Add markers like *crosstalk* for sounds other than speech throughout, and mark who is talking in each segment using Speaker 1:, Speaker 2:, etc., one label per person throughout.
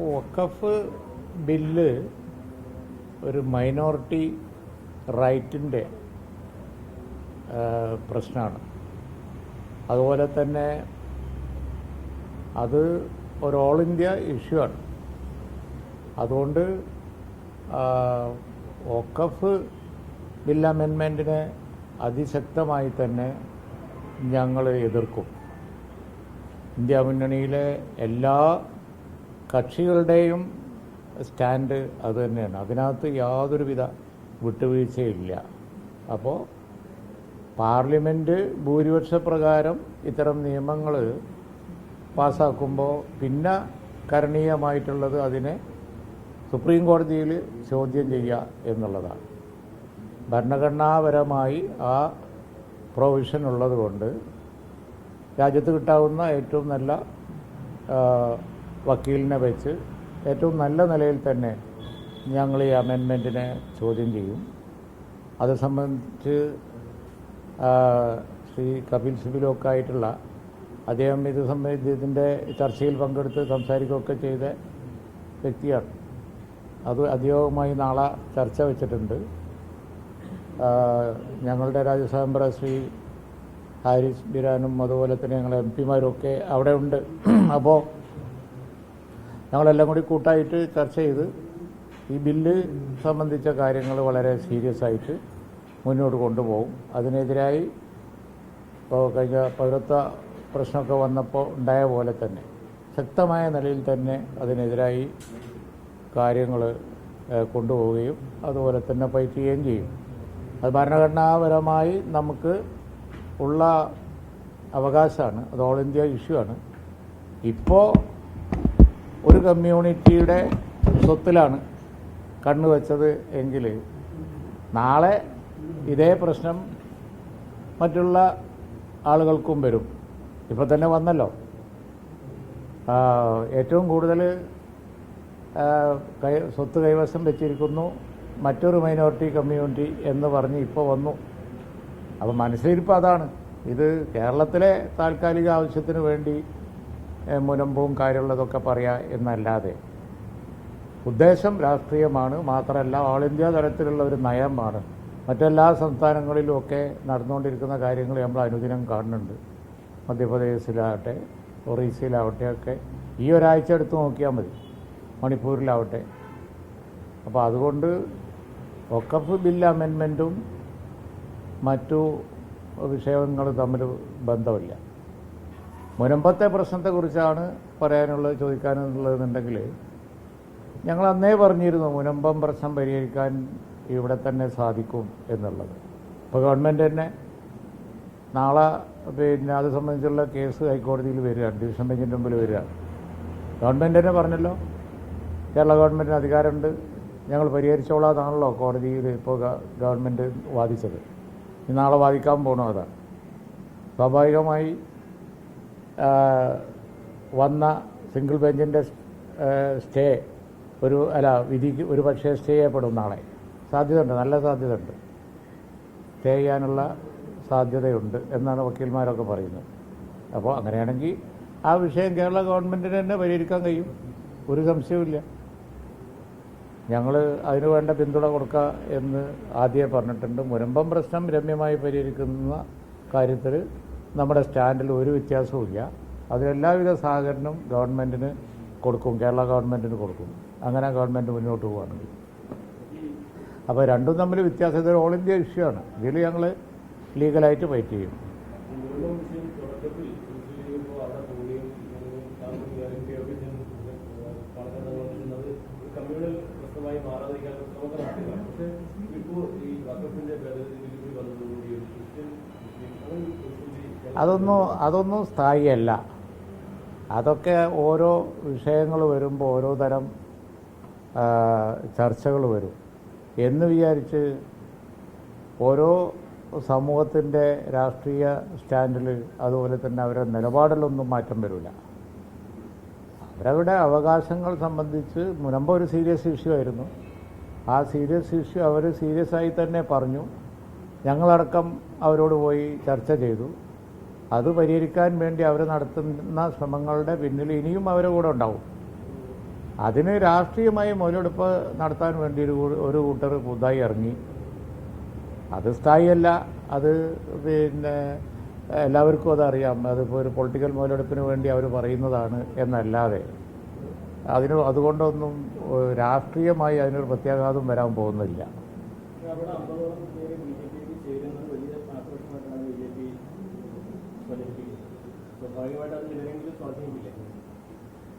Speaker 1: വഖഫ് bill ഒരു minority റൈറ്റിന്റെ പ്രശ്നമാണ്. അതുപോലെ തന്നെ അത് ഒരു ഓൾ ഇന്ത്യ ഇഷ്യൂ ആണ്. അതുകൊണ്ട് ഒക്കഫ് ബിൽ അമെൻമെന്റിനെ അതിശക്തമായി തന്നെ ഞങ്ങൾ എതിർക്കും. ഇന്ത്യ മുന്നണിയിലെ എല്ലാ കക്ഷികളുടെയും സ്റ്റാൻഡ് അത് തന്നെയാണ്. അതിനകത്ത് യാതൊരുവിധ വിട്ടുവീഴ്ചയില്ല. അപ്പോൾ പാർലമെന്റ് ഭൂരിപക്ഷ പ്രകാരം ഇത്തരം നിയമങ്ങൾ പാസ്സാക്കുമ്പോൾ പിന്നെ കരണീയമായിട്ടുള്ളത് അതിനെ സുപ്രീം കോടതിയിൽ ചോദ്യം ചെയ്യുക എന്നുള്ളതാണ്. ഭരണഘടനാപരമായി ആ പ്രൊവിഷൻ ഉള്ളതുകൊണ്ട് രാജ്യത്ത് കിട്ടാവുന്ന ഏറ്റവും നല്ല വക്കീലിനെ വെച്ച് ഏറ്റവും നല്ല നിലയിൽ തന്നെ ഞങ്ങൾ ഈ അമെൻമെന്റിനെ ചോദ്യം ചെയ്യും. അത് സംബന്ധിച്ച് ശ്രീ കപിൽ സിബിലൊക്കെ ആയിട്ടുള്ള അദ്ദേഹം ഇത് സംബന്ധിച്ച് ഇതിന്റെ ചർച്ചയിൽ പങ്കെടുത്ത് സംസാരിക്കുകയൊക്കെ ചെയ്ത വ്യക്തിയാണ്. അത് അധികമായി നാളെ ചർച്ച വെച്ചിട്ടുണ്ട്. ഞങ്ങളുടെ രാജ്യസഭ ശ്രീ ഹാരിസ് ബിരാനും അതുപോലെ തന്നെ ഞങ്ങളുടെ എം പിമാരും ഒക്കെ അവിടെ ഉണ്ട്. അപ്പോൾ ഞങ്ങളെല്ലാം കൂടി കൂട്ടായിട്ട് ചർച്ച ചെയ്ത് ഈ ബില്ല് സംബന്ധിച്ച കാര്യങ്ങൾ വളരെ സീരിയസ് ആയിട്ട് മുന്നോട്ട് കൊണ്ടുപോകും. അതിനെതിരായി ഇപ്പോൾ കഴിഞ്ഞ പൗരത്വ പ്രശ്നമൊക്കെ വന്നപ്പോൾ ഉണ്ടായ പോലെ തന്നെ ശക്തമായ നിലയിൽ തന്നെ അതിനെതിരായി കാര്യങ്ങൾ കൊണ്ടുപോവുകയും അതുപോലെ തന്നെ ഫൈറ്റ് ചെയ്യുകയും ചെയ്യും. അത് ഭരണഘടനാപരമായി നമുക്ക് ഉള്ള അവകാശമാണ് അത് ഓൾ ഇന്ത്യ ഇഷ്യൂ ആണ്. ഇപ്പോൾ ഒരു കമ്മ്യൂണിറ്റിയുടെ സ്വത്തിലാണ് കണ്ണുവച്ചത് എങ്കിൽ നാളെ ഇതേ പ്രശ്നം മറ്റുള്ള ആളുകൾക്കും വരും. ഇപ്പോൾ തന്നെ വന്നല്ലോ. ഏറ്റവും കൂടുതൽ കൈ സ്വത്ത് കൈവശം വെച്ചിരിക്കുന്നു മറ്റൊരു മൈനോറിറ്റി കമ്മ്യൂണിറ്റി എന്ന് പറഞ്ഞ് ഇപ്പോൾ വന്നു. അപ്പോൾ മനസ്സിലിരിപ്പ് അതാണ്. ഇത് കേരളത്തിലെ താൽക്കാലിക ആവശ്യത്തിന് വേണ്ടി ഏ, മുനമ്പവും കാര്യമുള്ളതൊക്കെ പറയുക എന്നല്ലാതെ. ഉദ്ദേശം രാഷ്ട്രീയമാണ്. മാത്രമല്ല ഓൾ ഇന്ത്യ തലത്തിലുള്ള ഒരു നയമാണ്. മറ്റെല്ലാ സംസ്ഥാനങ്ങളിലുമൊക്കെ നടന്നുകൊണ്ടിരിക്കുന്ന കാര്യങ്ങൾ നമ്മൾ അനുദിനം കാണുന്നുണ്ട്. മധ്യപ്രദേശിലാവട്ടെ ഒറീസയിലാവട്ടെ ഒക്കെ. ഈ ഒരാഴ്ച എടുത്ത് നോക്കിയാൽ മതി. മണിപ്പൂരിലാവട്ടെ. അപ്പോൾ അതുകൊണ്ട് ഒക്കഫ് ബിൽ അമെൻമെന്റും മറ്റു വിഷയങ്ങൾ തമ്മിൽ ബന്ധമില്ല. മുനമ്പത്തെ പ്രശ്നത്തെക്കുറിച്ചാണ് പറയാനുള്ളത് ചോദിക്കാനുള്ളതെന്നുണ്ടെങ്കിൽ ഞങ്ങൾ അന്നേ പറഞ്ഞിരുന്നു മുനമ്പം പ്രശ്നം പരിഹരിക്കാൻ ഇവിടെ തന്നെ സാധിക്കും എന്നുള്ളത്. ഇപ്പോൾ ഗവൺമെന്റ് തന്നെ നാളെ പിന്നെ അത് സംബന്ധിച്ചുള്ള കേസ് ഹൈക്കോടതിയിൽ വരികയാണ് ഡിവിഷൻ ബെഞ്ചിന്റെ മുമ്പിൽ വരികയാണ് ഗവൺമെന്റ് തന്നെ പറഞ്ഞല്ലോ കേരള ഗവൺമെന്റിന് അധികാരമുണ്ട് ഞങ്ങൾ പരിഹരിച്ചോളാതാണല്ലോ കോടതിയിൽ ഇപ്പോൾ ഗവൺമെന്റ് വാദിച്ചത്. നാളെ വാദിക്കാൻ പോകണോ അതാണ് സ്വാഭാവികമായി വന്ന സിംഗിൾ ബെഞ്ചിന്റെ സ്റ്റേ ഒരു അല്ല വിധിക്ക് ഒരു പക്ഷേ സ്റ്റേ ചെയ്യപ്പെടും നാളെ. സാധ്യതയുണ്ട് നല്ല സാധ്യതയുണ്ട്. സ്റ്റേ ചെയ്യാനുള്ള സാധ്യതയുണ്ട് എന്നാണ് വക്കീൽമാരൊക്കെ പറയുന്നത്. അപ്പോൾ അങ്ങനെയാണെങ്കിൽ ആ വിഷയം കേരള ഗവൺമെന്റിന് തന്നെ പരിഹരിക്കാൻ കഴിയും. ഒരു സംശയവുമില്ല. ഞങ്ങൾ അതിനു വേണ്ട പിന്തുണ കൊടുക്കുക എന്ന് ആദ്യമേ പറഞ്ഞിട്ടുണ്ട്. മുരമ്പം പ്രശ്നം രമ്യമായി പരിഹരിക്കുന്ന കാര്യത്തിൽ നമ്മുടെ സ്റ്റാൻഡിൽ ഒരു വ്യത്യാസവുമില്ല. അതിലെല്ലാവിധ സഹകരണവും ഗവൺമെന്റിന് കൊടുക്കും. കേരള ഗവൺമെന്റിന് കൊടുക്കും. അങ്ങനെ ഗവൺമെന്റ് മുന്നോട്ട് പോവുകയാണെങ്കിൽ അപ്പോൾ രണ്ടും തമ്മിൽ വ്യത്യാസം. ഇതൊരു ഓൾ ഇന്ത്യ ഇഷ്യൂ ആണ്. ഇതിൽ ഞങ്ങൾ ലീഗലായിട്ട് ഫൈറ്റ് ചെയ്യും
Speaker 2: മുഴുവൻ വിഷയം തുടക്കത്തിൽ ചർച്ച ചെയ്യുമ്പോൾ അവിടെ പോവുകയും താങ്കൾ വിചാരിക്കുകയൊക്കെ ചെയ്യുന്നത് പറയുന്നത് ഒരു കമ്മ്യൂണൽ
Speaker 1: അതൊന്നും അതൊന്നും സ്ഥായിയല്ല. അതൊക്കെ ഓരോ വിഷയങ്ങൾ വരുമ്പോൾ ഓരോ തരം ചർച്ചകൾ വരും. എന്ന് വിചാരിച്ച് ഓരോ സമൂഹത്തിന്റെ രാഷ്ട്രീയ സ്റ്റാൻഡിൽ അതുപോലെ തന്നെ അവരുടെ നിലപാടിലൊന്നും മാറ്റം വരില്ല. അവരവരുടെ അവകാശങ്ങൾ സംബന്ധിച്ച് മുനമ്പ് ഒരു സീരിയസ് ഇഷ്യൂ ആയിരുന്നു. ആ സീരിയസ് ഇഷ്യൂ അവർ സീരിയസ് ആയി തന്നെ പറഞ്ഞു. ഞങ്ങളടക്കം അവരോട് പോയി ചർച്ച ചെയ്തു. അത് പരിഹരിക്കാൻ വേണ്ടി അവർ നടത്തുന്ന ശ്രമങ്ങളുടെ പിന്നിൽ ഇനിയും അവരുടെ കൂടെ ഉണ്ടാവും. അതിന് രാഷ്ട്രീയമായി മുതലെടുപ്പ് നടത്താൻ വേണ്ടി ഒരു ഒരു കൂട്ടർ പുതുതായി ഇറങ്ങി. അത് സ്ഥായിയല്ല. അത് പിന്നെ എല്ലാവർക്കും അതറിയാം. അതിപ്പോൾ ഒരു പൊളിറ്റിക്കൽ മുതലെടുപ്പിന് വേണ്ടി അവർ പറയുന്നതാണ് എന്നല്ലാതെ. അതിന് അതുകൊണ്ടൊന്നും രാഷ്ട്രീയമായി അതിനൊരു പ്രത്യാഘാതം വരാൻ പോകുന്നില്ല.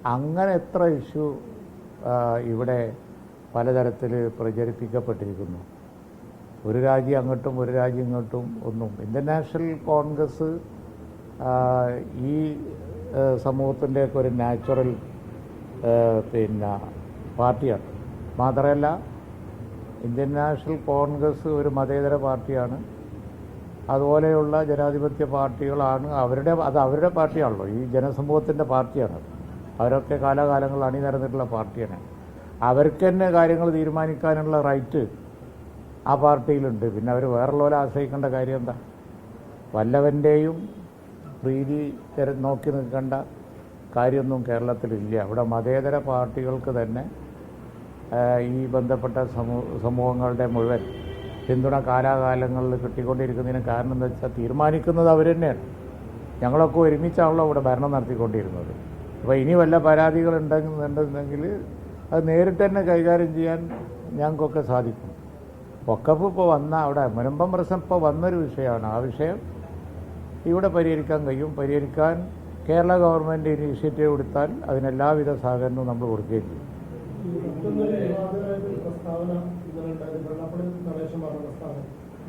Speaker 1: അങ്ങനെ എത്ര ഇഷ്യൂ ഇവിടെ പലതരത്തിൽ പ്രചരിപ്പിക്കപ്പെട്ടിരിക്കുന്നു. ഒരു രാജ്യം അങ്ങോട്ടും ഒരു രാജ്യം ഇങ്ങോട്ടും ഒന്നും. ഇന്ത്യൻ നാഷണൽ കോൺഗ്രസ് ഈ സമൂഹത്തിന്റെയൊക്കെ ഒരു നാച്ചുറൽ പിന്നെ പാർട്ടിയാണ്. മാത്രമല്ല ഇന്ത്യൻ നാഷണൽ കോൺഗ്രസ് ഒരു മതേതര പാർട്ടിയാണ്. അതുപോലെയുള്ള ജനാധിപത്യ പാർട്ടികളാണ് അവരുടെ അത് അവരുടെ പാർട്ടിയാണല്ലോ. ഈ ജനസമൂഹത്തിന്റെ പാർട്ടിയാണ്. അവരൊക്കെ കാലാകാലങ്ങൾ അണിനിരന്നിട്ടുള്ള പാർട്ടിയാണ്. അവർക്ക് തന്നെ കാര്യങ്ങൾ തീരുമാനിക്കാനുള്ള റൈറ്റ് ആ പാർട്ടിയിലുണ്ട്. പിന്നെ അവർ വേറുള്ളവരെ ആശ്രയിക്കേണ്ട കാര്യം എന്താ? വല്ലവന്റെയും പ്രീതി നോക്കി നിൽക്കേണ്ട കാര്യമൊന്നും കേരളത്തിലില്ല. അവിടെ മതേതര പാർട്ടികൾക്ക് തന്നെ ഈ ബന്ധപ്പെട്ട സമൂ സമൂഹങ്ങളുടെ മുഴുവൻ പിന്തുണ കാലാകാലങ്ങളിൽ കിട്ടിക്കൊണ്ടിരിക്കുന്നതിന് കാരണം എന്താ വെച്ചാൽ തീരുമാനിക്കുന്നത് അവർ തന്നെയാണ്. ഞങ്ങളൊക്കെ ഒരുമിച്ചാണല്ലോ ഇവിടെ ഭരണം നടത്തിക്കൊണ്ടിരുന്നത്. അപ്പോൾ ഇനി വല്ല പരാതികൾ ഉണ്ടെന്നുണ്ടെങ്കിൽ അത് നേരിട്ട് തന്നെ കൈകാര്യം ചെയ്യാൻ ഞങ്ങൾക്കൊക്കെ സാധിക്കും. ഒക്കപ്പ് ഇപ്പോൾ വന്ന അവിടെ മുനമ്പം പ്രശ്നം ഇപ്പോൾ വന്നൊരു വിഷയമാണ്. ആ വിഷയം ഇവിടെ പരിഹരിക്കാൻ കഴിയും. പരിഹരിക്കാൻ കേരള ഗവൺമെന്റ് ഇനീഷ്യേറ്റീവ് എടുത്താൽ അതിനെല്ലാവിധ സഹകരണവും നമ്മൾ കൊടുക്കുകയും ചെയ്യും.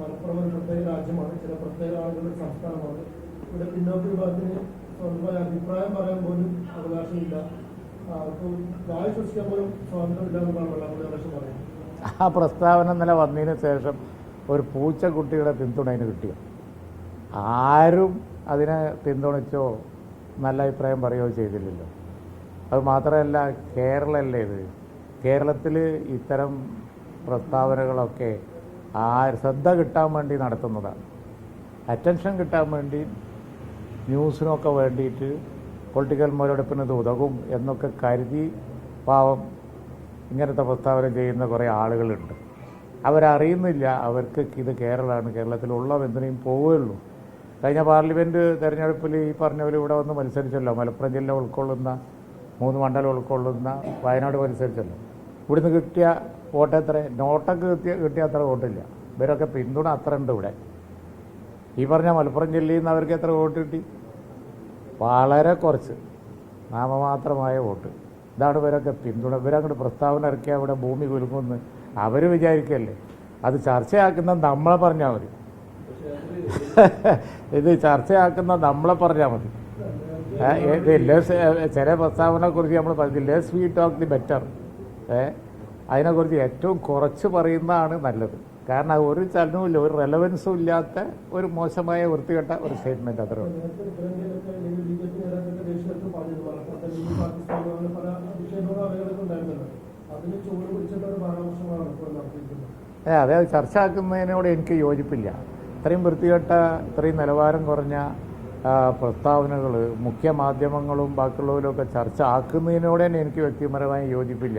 Speaker 3: മലപ്പുറം ഒരു പ്രത്യേക രാജ്യമാണ് ചില പ്രത്യേക ആളുകളുടെ സംസ്ഥാനമാണ്. ഇവിടെ പിന്നോക്ക വിഭാഗത്തിന് സ്വന്തമായ അഭിപ്രായം പറയാൻ പോലും അവകാശമില്ല. വായു സൃഷ്ടിക്കാൻ പോലും സ്വാതന്ത്ര്യമില്ല എന്നാണ് വെള്ളാപ്പള്ളി നടേശൻ പറയുന്നത്.
Speaker 1: ആ പ്രസ്താവന ഇന്നലെ വന്നതിന് ശേഷം ഒരു പൂച്ചക്കുട്ടിയുടെ പിന്തുണ അതിന് കിട്ടിയോ? ആരും അതിനെ പിന്തുണച്ചോ നല്ല അഭിപ്രായം പറയുകയോ ചെയ്തില്ലല്ലോ. അത് മാത്രമല്ല കേരളമല്ലേ ഇത്? കേരളത്തിൽ ഇത്തരം പ്രസ്താവനകളൊക്കെ ആ ശ്രദ്ധ കിട്ടാൻ വേണ്ടി നടത്തുന്നതാണ്. അറ്റൻഷൻ കിട്ടാൻ വേണ്ടി ന്യൂസിനൊക്കെ വേണ്ടിയിട്ട് പൊളിറ്റിക്കൽ മുതലെടുപ്പിന് ഇത് ഉതകും എന്നൊക്കെ കരുതി പാവം ഇങ്ങനത്തെ പ്രസ്താവന ചെയ്യുന്ന കുറേ ആളുകളുണ്ട്. അവരറിയുന്നില്ല അവർക്ക് ഇത് കേരളമാണ് കേരളത്തിലുള്ള എന്തിനേയും പോവുകയുള്ളൂ. കഴിഞ്ഞ പാർലമെന്റ് തെരഞ്ഞെടുപ്പിൽ ഈ പറഞ്ഞ പോലെ ഇവിടെ വന്ന് മത്സരിച്ചല്ലോ. മലപ്പുറം ജില്ല ഉൾക്കൊള്ളുന്ന മൂന്ന് മണ്ഡലം ഉൾക്കൊള്ളുന്ന വയനാട് മത്സരിച്ചല്ലോ. ഇവിടുന്ന് കിട്ടിയ വോട്ട് എത്ര നോട്ടൊക്കെ കിട്ടിയ കിട്ടിയ അത്ര വോട്ടില്ല. ഇവരൊക്കെ പിന്തുണ അത്ര ഉണ്ട് ഇവിടെ. ഈ പറഞ്ഞ മലപ്പുറം ജില്ലയിൽ നിന്ന് അവർക്ക് എത്ര വോട്ട് കിട്ടി? വളരെ കുറച്ച്. നാമമാത്രമായ വോട്ട്. ഇതാണ് ഇവരൊക്കെ പിന്തുണ. ഇവരങ്ങോട്ട് പ്രസ്താവന ഇറക്കിയ അവിടെ ഭൂമി കുലുങ്ങുമെന്ന് അവർ വിചാരിക്കല്ലേ? അത് ചർച്ചയാക്കുന്ന നമ്മളെ പറഞ്ഞാൽ മതി. *laughs* ഇത് ചർച്ചയാക്കുന്ന നമ്മളെ പറഞ്ഞാൽ മതി. ഇത് ലെസ് ചില പ്രസ്താവനയെ കുറിച്ച് നമ്മൾ പറഞ്ഞു less we talk the better അതിനെക്കുറിച്ച് ഏറ്റവും കുറച്ച് പറയുന്നതാണ് നല്ലത്. കാരണം ഒരു ചലനവും ഒരു റെലവൻസും ഇല്ലാത്ത ഒരു മോശമായ വൃത്തികെട്ട ഒരു സ്റ്റേറ്റ്മെന്റ് അത്രേ ഉള്ളൂ. അതെ അത് ചർച്ച ആക്കുന്നതിനോട് എനിക്ക് യോജിപ്പില്ല. ഇത്രയും വൃത്തികെട്ട ഇത്രയും നിലവാരം കുറഞ്ഞ പ്രസ്താവനകൾ മുഖ്യ മാധ്യമങ്ങളും ബാക്കിയുള്ളവരുമൊക്കെ ചർച്ച ആക്കുന്നതിനോട് തന്നെ എനിക്ക് വ്യക്തിപരമായി യോജിപ്പില്ല.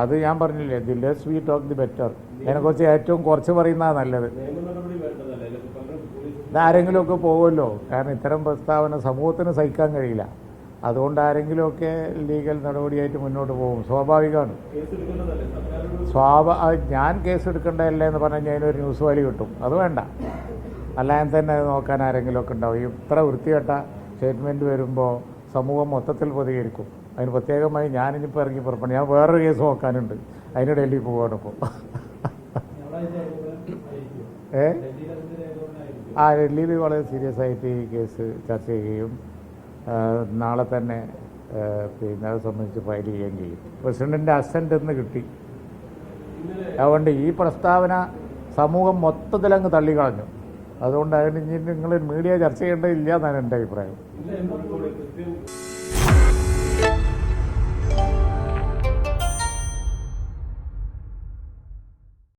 Speaker 1: അത് ഞാൻ പറഞ്ഞില്ലേ the less we talk the better അതിനെക്കുറിച്ച് ഏറ്റവും കുറച്ച് പറയുന്നതാണ് നല്ലത്. ഇതാരെങ്കിലുമൊക്കെ പോകുമല്ലോ. കാരണം ഇത്തരം പ്രസ്താവന സമൂഹത്തിന് സഹിക്കാൻ കഴിയില്ല. അതുകൊണ്ട് ആരെങ്കിലുമൊക്കെ ലീഗൽ നടപടിയായിട്ട് മുന്നോട്ട് പോകും. സ്വാഭാവികമാണ്. സ്വാഭാ ഞാൻ കേസ് എടുക്കേണ്ടതല്ലേ എന്ന് പറഞ്ഞു കഴിഞ്ഞാൽ ഒരു ന്യൂസ് വാലി കിട്ടും. അത് വേണ്ട. അല്ലാതെ തന്നെ അത് നോക്കാൻ ആരെങ്കിലുമൊക്കെ ഉണ്ടാവും. ഇത്ര വൃത്തികെട്ട സ്റ്റേറ്റ്മെന്റ് വരുമ്പോൾ സമൂഹം മൊത്തത്തിൽ പ്രതികരിക്കും. അതിന് പ്രത്യേകമായി ഞാനിപ്പോൾ ഇറങ്ങി പുറപ്പെടും ഞാൻ വേറൊരു കേസ് നോക്കാനുണ്ട്. അതിന് ഡൽഹി പോവാണ് ഇപ്പോൾ ഏ? ആ ഡൽഹിയിൽ വളരെ സീരിയസ് ആയിട്ട് ഈ കേസ് ചർച്ച ചെയ്യുകയും നാളെ തന്നെ പിന്നെ അത് സംബന്ധിച്ച് ഫയൽ ചെയ്യുകയും ചെയ്യും. പ്രസിഡന്റിന്റെ അസന്റ് എന്ന് കിട്ടി. അതുകൊണ്ട് ഈ പ്രസ്താവന സമൂഹം മൊത്തത്തിലങ്ങ് തള്ളിക്കളഞ്ഞു. അതുകൊണ്ട് അതിന് ഇനി നിങ്ങൾ മീഡിയ ചർച്ച ചെയ്യേണ്ടതില്ല എന്നാണ് എന്റെ അഭിപ്രായം.